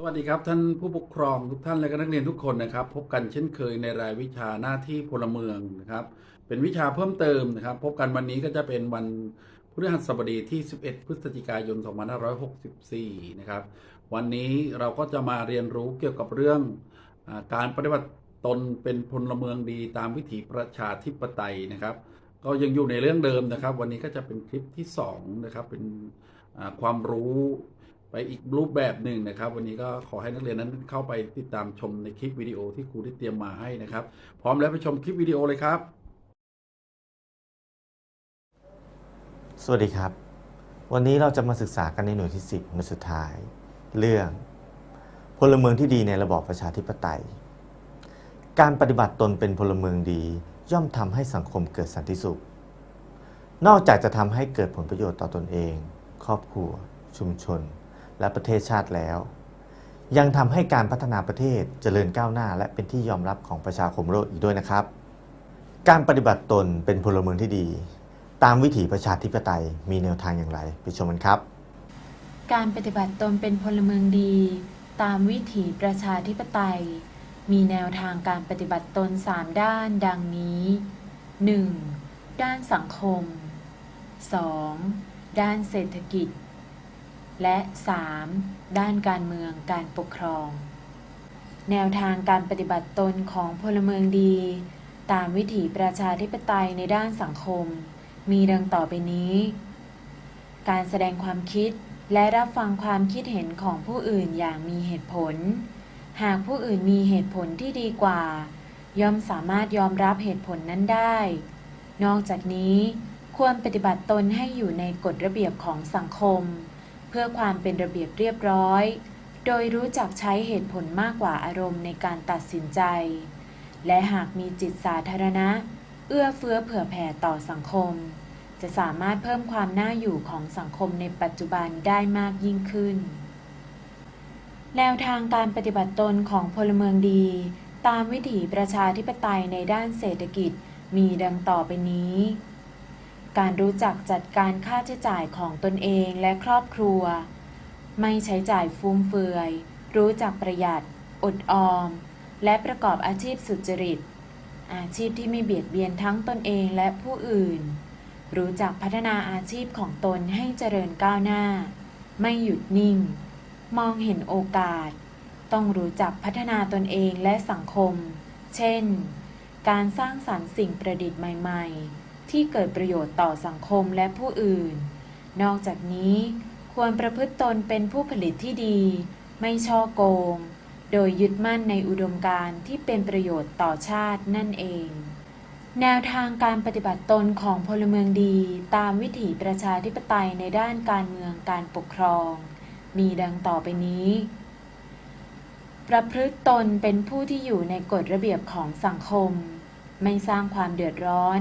สวัสดีครับท่านผู้ปกครองทุกท่านและก็นักเรียนทุกคนนะครับ พบกันเช่นเคยในรายวิชาหน้าที่พลเมืองนะครับ เป็นวิชาเพิ่มเติมนะครับ พบกันวันนี้ก็จะเป็นวันพฤหัสบดีที่ 11 พฤศจิกายน 2564 นะครับ วันนี้เราก็จะมาเรียนรู้เกี่ยวกับเรื่องอการปฏิบัติตนเป็นพลเมืองดีตามวิถีประชาธิปไตยนะครับ ก็ยังอยู่ในเรื่องเดิมนะครับ วันนี้ก็จะเป็นคลิปที่2นะครับเป็นความรู้ ไปอีกรูปแบบหนึ่งนะครับ วันนี้ก็ขอให้นักเรียนนั้นเข้าไปติดตามชมในคลิปวิดีโอที่ครูได้เตรียมมาให้นะครับ พร้อมแล้วไปชมคลิปวิดีโอเลยครับ สวัสดีครับ วันนี้เราจะมาศึกษากันในหน่วยที่ 10หน่วยสุดท้าย เรื่องพลเมืองที่ดีในระบอบประชาธิปไตย การปฏิบัติตนเป็นพลเมืองดีย่อมทำให้สังคมเกิดสันติสุข นอกจากจะทำให้เกิดผลประโยชน์ต่อตนเอง ครอบครัว ชุมชน และประเทศชาติแล้ว ยังทำให้การพัฒนาประเทศเจริญก้าวหน้า และเป็นที่ยอมรับของประชาคมโลกอีกด้วยนะครับ การปฏิบัติตนเป็นพลเมืองที่ดี ตามวิถีประชาธิปไตยมีแนวทางอย่างไรไปชมกันครับ การปฏิบัติตนเป็นพลเมืองดี ตามวิถีประชาธิปไตย มีแนวทางการปฏิบัติตน 3 ด้านดังนี้ 1. ด้านสังคม 2. ด้านเศรษฐกิจ และ 3. ด้านการเมืองการปกครอง แนวทางการปฏิบัติตนของพลเมืองดี ตามวิถีประชาธิปไตยในด้านสังคม มีดังต่อไปนี้ การแสดงความคิดและรับฟังความคิดเห็นของผู้อื่นอย่างมีเหตุผล หากผู้อื่นมีเหตุผลที่ดีกว่า ย่อมสามารถยอมรับเหตุผลนั้นได้ นอกจากนี้ควรปฏิบัติตนให้อยู่ในกฎระเบียบของสังคม เพื่อความเป็นระเบียบเรียบร้อย โดยรู้จักใช้เหตุผลมากกว่าอารมณ์ในการตัดสินใจ และหากมีจิตสาธารณะ เอื้อเฟื้อเผื่อแผ่ต่อสังคม จะสามารถเพิ่มความน่าอยู่ของสังคมในปัจจุบันได้มากยิ่งขึ้น แนวทางการปฏิบัติตนของพลเมืองดี ตามวิถีประชาธิปไตยในด้านเศรษฐกิจมีดังต่อไปนี้ การรู้จักจัดการค่าใช้จ่ายของตนเองและครอบครัว ไม่ใช้จ่ายฟุ่มเฟือย รู้จักประหยัด อดออม และประกอบอาชีพสุจริต อาชีพที่ไม่เบียดเบียนทั้งตนเองและผู้อื่น รู้จักพัฒนาอาชีพของตนให้เจริญก้าวหน้า ไม่หยุดนิ่ง มองเห็นโอกาส ต้องรู้จักพัฒนาตนเองและสังคม เช่น การสร้างสรรค์สิ่งประดิษฐ์ใหม่ ๆ ที่เกิดประโยชน์ต่อสังคมและผู้อื่น นอกจากนี้ควรประพฤติตนเป็นผู้ผลิตที่ดี ไม่ช่อโกง โดยยึดมั่นในอุดมการณ์ที่เป็นประโยชน์ต่อชาตินั่นเอง แนวทางการปฏิบัติตนของพลเมืองดีตามวิถีประชาธิปไตยในด้านการเมืองการปกครอง มีดังต่อไปนี้ ประพฤติตนเป็นผู้ที่อยู่ในกฎระเบียบของสังคม ไม่สร้างความเดือดร้อน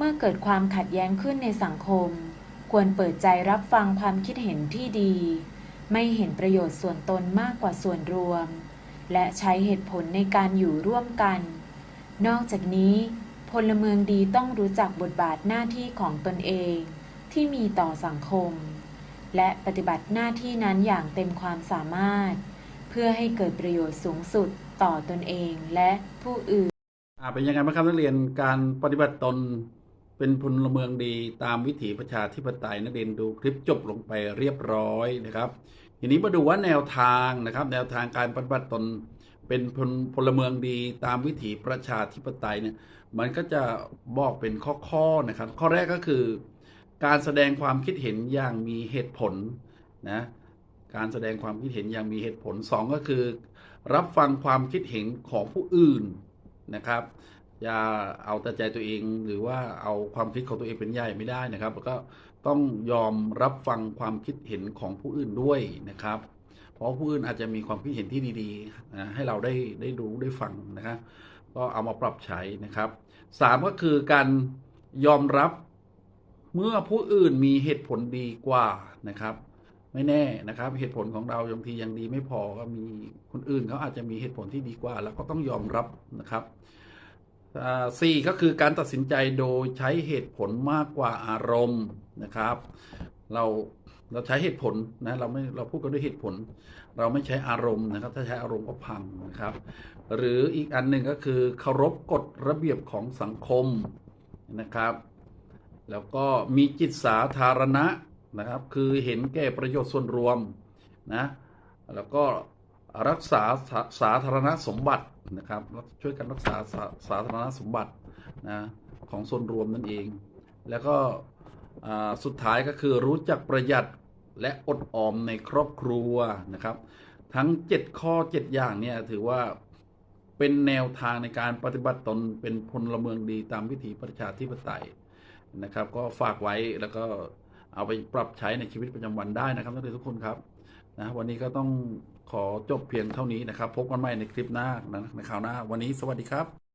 เมื่อเกิดความขัดแย้งขึ้นในสังคม ควรเปิดใจรับฟังความคิดเห็นที่ดี ไม่เห็นประโยชน์ส่วนตนมากกว่าส่วนรวม และใช้เหตุผลในการอยู่ร่วมกัน นอกจากนี้ พลเมืองดีต้องรู้จักบทบาทหน้าที่ของตนเอง ที่มีต่อสังคม และปฏิบัติหน้าที่นั้นอย่างเต็มความสามารถ เพื่อให้เกิดประโยชน์สูงสุดต่อตนเองและผู้อื่นอ่าเป็นยังไงบ้างครับนักเรียนการปฏิบัติตน เป็นพลเมืองดีตามวิถีประชาธิปไตยนักเรียนดูคลิปจบลงไปเรียบร้อยนะครับ ทีนี้มาดูว่าแนวทางนะครับ แนวทางการปฏิบัติตน เป็นพลพลเมืองดีตามวิถีประชาธิปไตยเนี่ยมันก็จะบอกเป็นข้อๆนะครับ ข้อแรกก็คือ การแสดงความคิดเห็นอย่างมีเหตุผลนะการแสดงความคิดเห็นอย่างมีเหตุผลสองก็คือ รับฟังความคิดเห็นของผู้อื่นนะครับ อย่าเอาแต่ใจตัวเองหรือว่าเอาความคิดของตัวเองเป็นใหญ่ไม่ได้นะครับ แล้วก็ต้องยอมรับฟังความคิดเห็นของผู้อื่นด้วยนะครับ เพราะผู้อื่นอาจจะมีความคิดเห็นที่ดีๆนะให้เราได้ได้รู้ได้ฟังนะครับก็เอามาปรับใช้นะครับสามก็คือการยอมรับเมื่อผู้อื่นมีเหตุผลดีกว่านะครับ ไม่แน่นะครับ เหตุผลของเราบางทียังดีไม่พอก็มีคนอื่นเขาอาจจะมีเหตุผลที่ดีกว่า แล้วก็ต้องยอมรับนะครับ สี่ก็คือการตัดสินใจโดยใช้เหตุผลมากกว่าอารมณ์นะครับ เราเราใช้เหตุผลนะเราไม่เราพูดกันด้วยเหตุผล เราไม่ใช้อารมณ์นะครับ ถ้าใช้อารมณ์ก็พังนะครับ หรืออีกอันหนึ่งก็คือเคารพกฎระเบียบของสังคมนะครับ แล้วก็มีจิตสาธารณะนะครับ คือเห็นแก่ประโยชน์ส่วนรวมนะแล้วก็ รักษาสาสาธารณสมบัตินะครับ ช่วยกันรักษาสาสาธารณสมบัตินะของส่วนรวมนั่นเอง แล้วก็สุดท้ายก็คือรู้จักประหยัดและอดออมในครอบครัวนะครับ ทั้ง 7 ข้อ 7 อย่างเนี่ยถือว่าเป็นแนวทางในการปฏิบัติตนเป็นพลเมืองดีตามวิถีประชาธิปไตยนะครับ ก็ฝากไว้แล้วก็เอาไปปรับใช้ในชีวิตประจำวันได้นะครับนักเรียนทุกคนครับ นะ วันนี้ก็ต้องขอจบเพียงเท่านี้นะครับ พบกันใหม่ในคลิปหน้านะในคราวหน้า วันนี้สวัสดีครับ